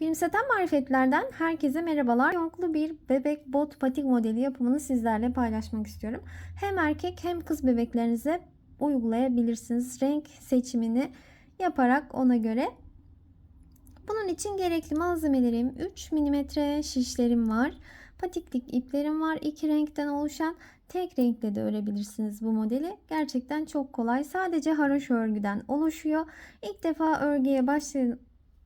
Gülümseten marifetlerden herkese merhabalar. Yonklu bir bebek bot patik modeli yapımını sizlerle paylaşmak istiyorum. Hem erkek hem kız bebeklerinize uygulayabilirsiniz. Renk seçimini yaparak ona göre. Bunun için gerekli malzemelerim 3 mm şişlerim var. Patiklik iplerim var. iki renkten oluşan tek renkle de örebilirsiniz bu modeli. Gerçekten çok kolay. Sadece haroşa örgüden oluşuyor. İlk defa örgüye başlayın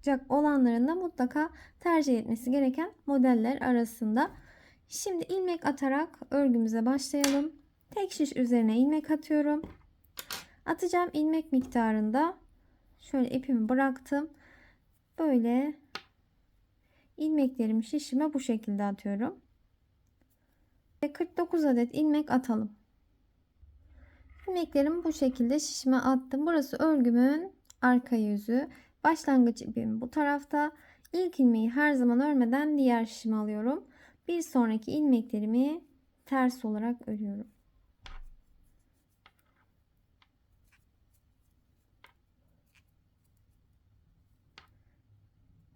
yapacak olanların da mutlaka tercih etmesi gereken modeller arasında. Şimdi ilmek atarak örgümüze başlayalım. Tek şiş üzerine ilmek atıyorum. Atacağım ilmek miktarında şöyle ipimi bıraktım. Böyle ilmeklerimi şişime bu şekilde atıyorum. Ve 49 adet ilmek atalım. İlmeklerimi bu şekilde şişime attım. Burası örgümün arka yüzü. Başlangıç ipim bu tarafta. İlk ilmeği her zaman örmeden diğer şişime alıyorum. Bir sonraki ilmeklerimi ters olarak örüyorum.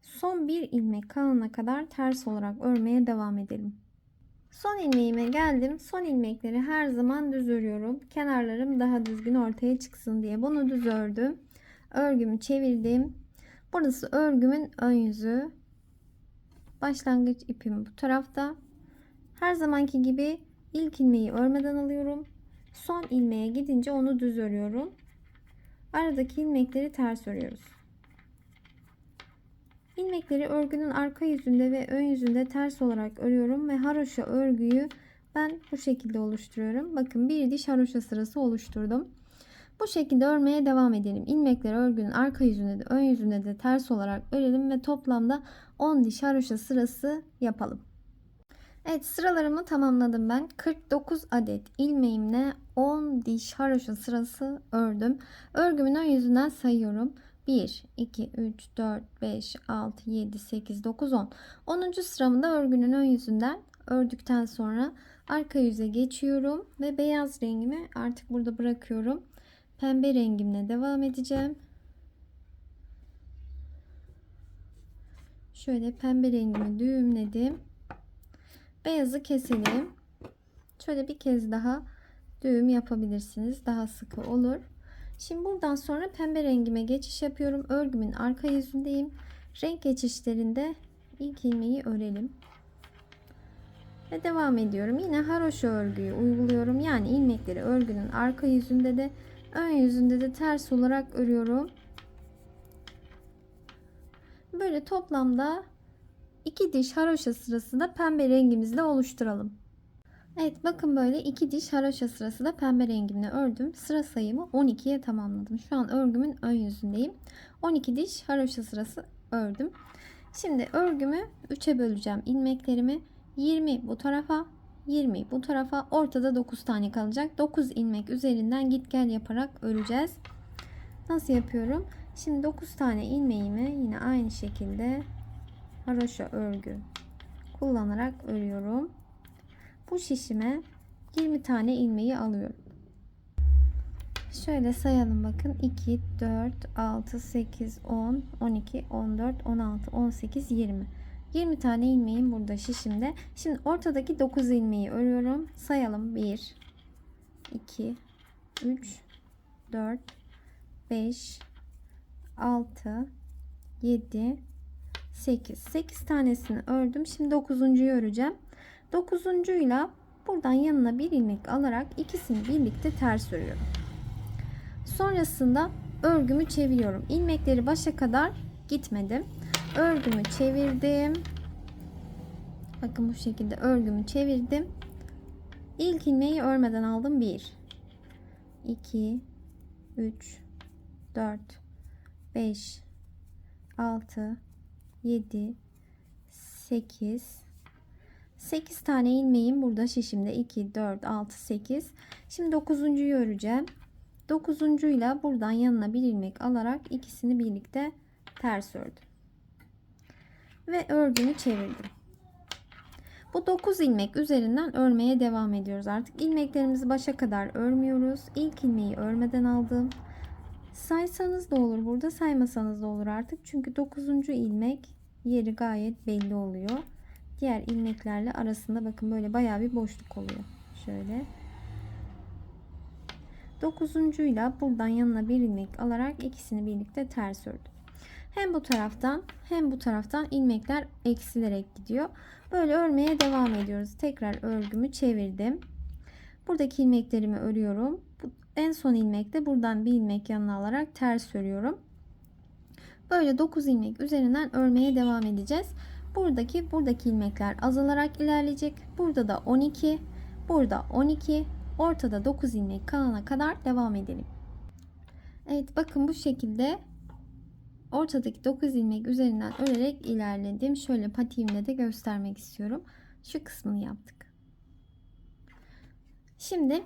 Son bir ilmek kalana kadar ters olarak örmeye devam edelim. Son ilmeğime geldim. Son ilmekleri her zaman düz örüyorum. Kenarlarım daha düzgün ortaya çıksın diye bunu düz ördüm. Örgümü çevirdim. Burası örgümün ön yüzü. Başlangıç ipim bu tarafta. Her zamanki gibi ilk ilmeği örmeden alıyorum. Son ilmeğe gidince onu düz örüyorum. Aradaki ilmekleri ters örüyoruz. İlmekleri örgünün arka yüzünde ve ön yüzünde ters olarak örüyorum ve haroşa örgüyü ben bu şekilde oluşturuyorum. Bakın bir diş haroşa sırası oluşturdum. Bu şekilde örmeye devam edelim. İlmekleri örgünün arka yüzünde de ön yüzünde de ters olarak örelim ve toplamda 10 diş haroşa sırası yapalım. Evet sıralarımı tamamladım ben. 49 adet ilmeğimle 10 diş haroşa sırası ördüm. Örgümün ön yüzünden sayıyorum. 1, 2, 3, 4, 5, 6, 7, 8, 9, 10. 10. sıramında örgünün ön yüzünden ördükten sonra arka yüze geçiyorum ve beyaz rengimi artık burada bırakıyorum. Pembe rengimle devam edeceğim. Şöyle pembe rengimi düğümledim. Beyazı keselim. Şöyle bir kez daha düğüm yapabilirsiniz. Daha sıkı olur. Şimdi buradan sonra pembe rengime geçiş yapıyorum. Örgümün arka yüzündeyim. Renk geçişlerinde ilk ilmeği örelim. Ve devam ediyorum. Yine haroşa örgüyü uyguluyorum. Yani ilmekleri örgünün arka yüzünde de ön yüzünde de ters olarak örüyorum. Böyle toplamda iki diş haroşa sırasında pembe rengimizle oluşturalım. Evet bakın böyle iki diş haroşa sırası da pembe rengimle ördüm. Sıra sayımı 12'ye tamamladım. Şu an örgümün ön yüzündeyim. 12 diş haroşa sırası ördüm. Şimdi örgümü 3'e böleceğim ilmeklerimi. 20 bu tarafa 20 bu tarafa ortada 9 tane kalacak. 9 ilmek üzerinden git gel yaparak öreceğiz. Nasıl yapıyorum? Şimdi 9 tane ilmeğimi yine aynı şekilde haroşa örgü kullanarak örüyorum. Bu şişime 20 tane ilmeği alıyorum. Şöyle sayalım bakın 2 4 6 8 10 12 14 16 18 20 20 tane ilmeğim burada şişimde. Şimdi ortadaki 9 ilmeği örüyorum. Sayalım. 1 2 3 4 5 6 7 8 8 tanesini ördüm. Şimdi 9.'yu öreceğim. 9. ile buradan yanına bir ilmek alarak ikisini birlikte ters örüyorum. Sonrasında örgümü çeviriyorum. İlmekleri başa kadar gitmedim. Örgümü çevirdim. Bakın bu şekilde örgümü çevirdim. İlk ilmeği örmeden aldım. 1 2 3 4 5 6 7 8 8 tane ilmeğim burada şişimde 2 4 6 8 şimdi 9.'yu öreceğim 9. ile buradan yanına bir ilmek alarak ikisini birlikte ters ördüm ve örgümü çevirdim bu 9 ilmek üzerinden örmeye devam ediyoruz artık ilmeklerimizi başa kadar örmüyoruz İlk ilmeği örmeden aldım saysanız da olur burada saymasanız da olur artık çünkü 9. ilmek yeri gayet belli oluyor. Diğer ilmeklerle arasında bakın böyle bayağı bir boşluk oluyor. Şöyle. Dokuzuncuyla buradan yanına bir ilmek alarak ikisini birlikte ters ördüm. Hem bu taraftan hem bu taraftan ilmekler eksilerek gidiyor. Böyle örmeye devam ediyoruz. Tekrar örgümü çevirdim. Buradaki ilmeklerimi örüyorum. En son ilmekte buradan bir ilmek yanına alarak ters örüyorum. Böyle 9 ilmek üzerinden örmeye devam edeceğiz. Buradaki buradaki ilmekler azalarak ilerleyecek. Burada da 12, burada 12, ortada 9 ilmek kalana kadar devam edelim. Evet bakın bu şekilde ortadaki 9 ilmek üzerinden örerek ilerledim. Şöyle patiğimle de göstermek istiyorum. Şu kısmını yaptık. Şimdi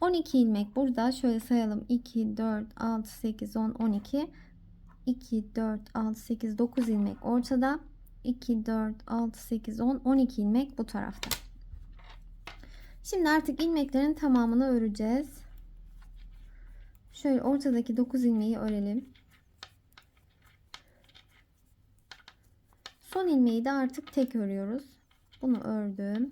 12 ilmek burada. Şöyle sayalım. 2, 4, 6, 8, 10, 12. 2, 4, 6, 8, 9 ilmek ortada. 2, 4, 6, 8, 10, 12 ilmek bu tarafta. Şimdi artık ilmeklerin tamamını öreceğiz. Şöyle ortadaki 9 ilmeği örelim. Son ilmeği de artık tek örüyoruz. Bunu ördüm.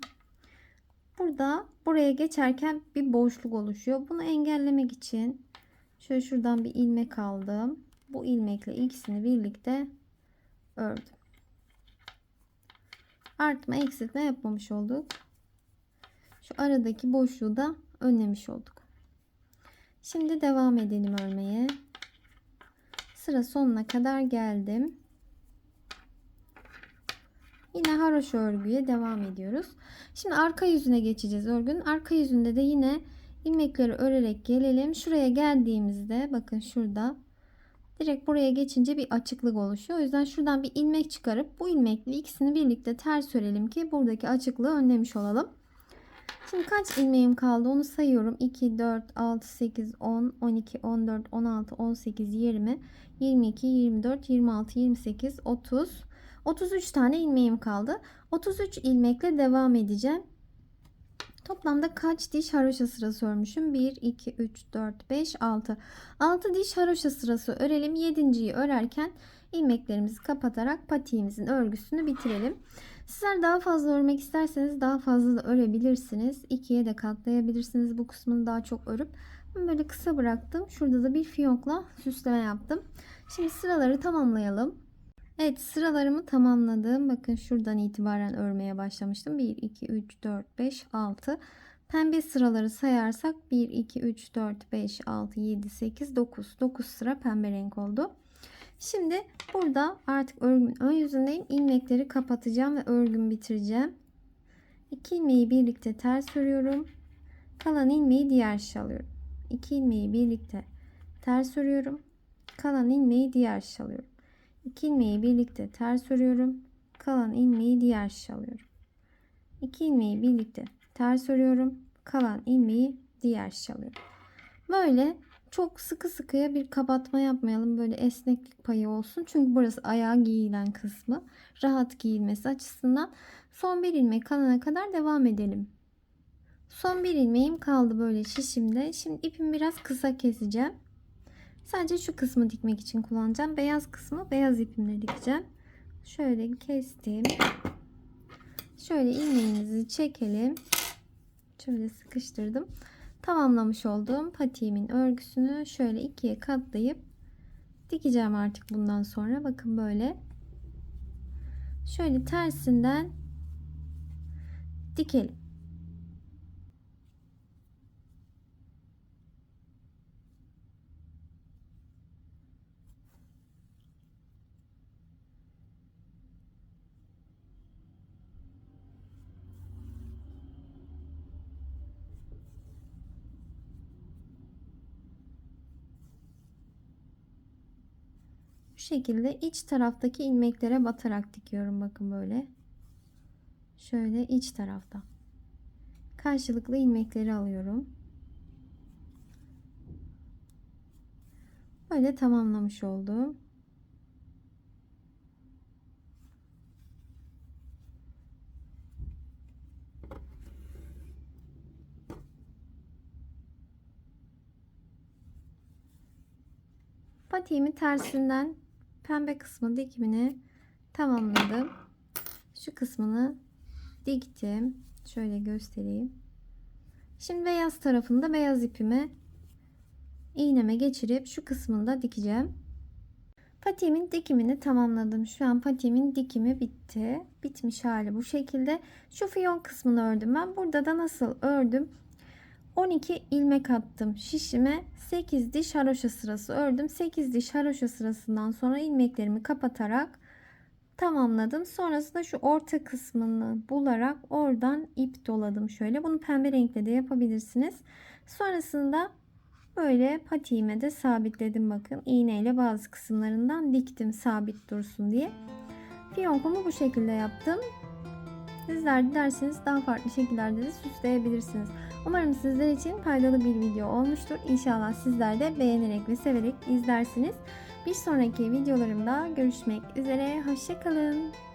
Burada buraya geçerken bir boşluk oluşuyor. Bunu engellemek için şöyle şuradan bir ilmek aldım. Bu ilmekle ikisini birlikte ördüm. Artma eksiltme yapmamış olduk. Şu aradaki boşluğu da önlemiş olduk. Şimdi devam edelim örmeye. Sıra sonuna kadar geldim. Yine haroşa örgüye devam ediyoruz. Şimdi arka yüzüne geçeceğiz örgünün. Arka yüzünde de yine ilmekleri örerek gelelim. Şuraya geldiğimizde bakın şurada direkt buraya geçince bir açıklık oluşuyor. O yüzden şuradan bir ilmek çıkarıp bu ilmekle ikisini birlikte ters örelim ki buradaki açıklığı önlemiş olalım. Şimdi kaç ilmeğim kaldı onu sayıyorum. 2, 4, 6, 8, 10, 12, 14, 16, 18, 20, 22, 24, 26, 28, 30, 33 tane ilmeğim kaldı. 33 ilmekle devam edeceğim. Toplamda kaç diş haroşa sırası örmüşüm? 1, 2, 3, 4, 5, 6. 6 diş haroşa sırası örelim. 7.yi örerken ilmeklerimizi kapatarak patiğimizin örgüsünü bitirelim. Sizler daha fazla örmek isterseniz daha fazla da örebilirsiniz. 2'ye de katlayabilirsiniz bu kısmını daha çok örüp. Ben böyle kısa bıraktım. Şurada da bir fiyonkla süsleme yaptım. Şimdi sıraları tamamlayalım. Evet sıralarımı tamamladım. Bakın şuradan itibaren örmeye başlamıştım. 1, 2, 3, 4, 5, 6. Pembe sıraları sayarsak 1, 2, 3, 4, 5, 6, 7, 8, 9. 9 sıra pembe renk oldu. Şimdi burada artık örgümün ön yüzündeyim. İlmekleri kapatacağım ve örgümü bitireceğim. 2 ilmeği birlikte ters örüyorum. Kalan ilmeği diğer şişe alıyorum. 2 ilmeği birlikte ters örüyorum. Kalan ilmeği diğer şişe alıyorum. 2 ilmeği birlikte ters örüyorum. Kalan ilmeği diğer şişe alıyorum. 2 ilmeği birlikte ters örüyorum. Kalan ilmeği diğer şişe alıyorum. Böyle çok sıkı sıkıya bir kapatma yapmayalım. Böyle esneklik payı olsun. Çünkü burası ayağa giyilen kısmı. Rahat giyilmesi açısından son bir ilmek kalana kadar devam edelim. Son bir ilmeğim kaldı böyle şişimde. Şimdi ipimi biraz kısa keseceğim. Sadece şu kısmı dikmek için kullanacağım. Beyaz kısmı beyaz ipimle dikeceğim. Şöyle kestim. Şöyle ilmeğimizi çekelim. Şöyle sıkıştırdım. Tamamlamış olduğum patiğimin örgüsünü şöyle ikiye katlayıp dikeceğim artık bundan sonra. Bakın böyle. Şöyle tersinden dikelim. Şekilde iç taraftaki ilmeklere batarak dikiyorum bakın böyle. Şöyle iç tarafta. Karşılıklı ilmekleri alıyorum. Böyle tamamlamış oldum. Patiğimi tersinden pembe kısmı dikimini tamamladım. Şu kısmını diktim. Şöyle göstereyim. Şimdi beyaz tarafında beyaz ipimi iğneme geçirip şu kısmında dikeceğim. Patiğimin dikimini tamamladım. Şu an patiğimin dikimi bitti. Bitmiş hali bu şekilde. Şu fiyon kısmını ördüm ben. Burada da nasıl ördüm? 12 ilmek attım. Şişime 8 diş haroşa sırası ördüm. 8 diş haroşa sırasından sonra ilmeklerimi kapatarak tamamladım. Sonrasında şu orta kısmını bularak oradan ip doladım şöyle. Bunu pembe renkte de yapabilirsiniz. Sonrasında böyle patiğime de sabitledim bakın. İğneyle bazı kısımlarından diktim sabit dursun diye. Fiyonkumu bu şekilde yaptım. Sizler dilerseniz daha farklı şekillerde de süsleyebilirsiniz. Umarım sizler için faydalı bir video olmuştur. İnşallah sizler de beğenerek ve severek izlersiniz. Bir sonraki videolarımda görüşmek üzere. Hoşçakalın.